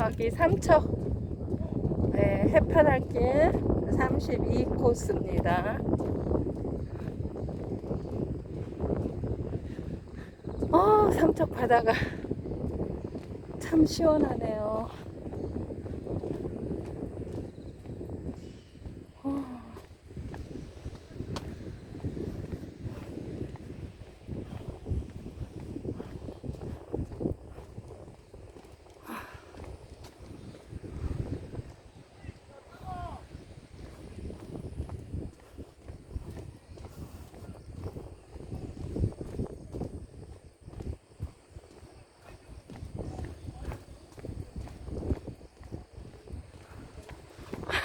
여기 삼척 네, 해파랄길 32코스입니다. 어, 삼척 바다가 참 시원하네요. 어.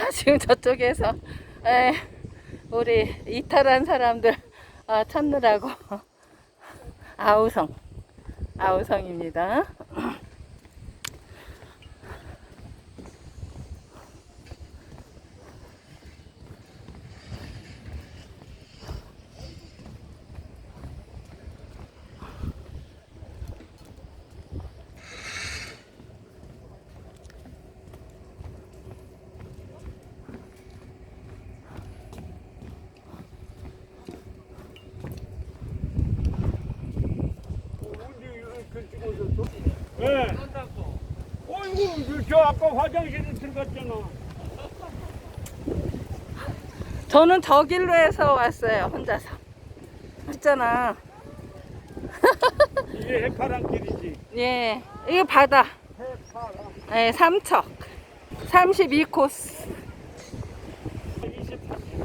지금 저쪽에서 에, 우리 이탈한 사람들 어, 찾느라고 아우성 아우성입니다. 네. 어이구, 저 아까 화장실에 들어갔잖아. 저는 저 길로 해서 왔어요 혼자서. 있잖아. 이게 해파란 길이지. 예, 이게 바다. 해파란. 예, 삼척 32코스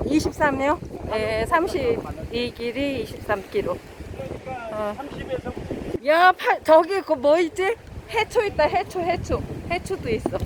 23. 23요? 예, 32길이 23km. 그러니까 어. 30에서 야, 파, 저기 그뭐 있지? 해초 있다, 해초, 해초. 해초도 있어.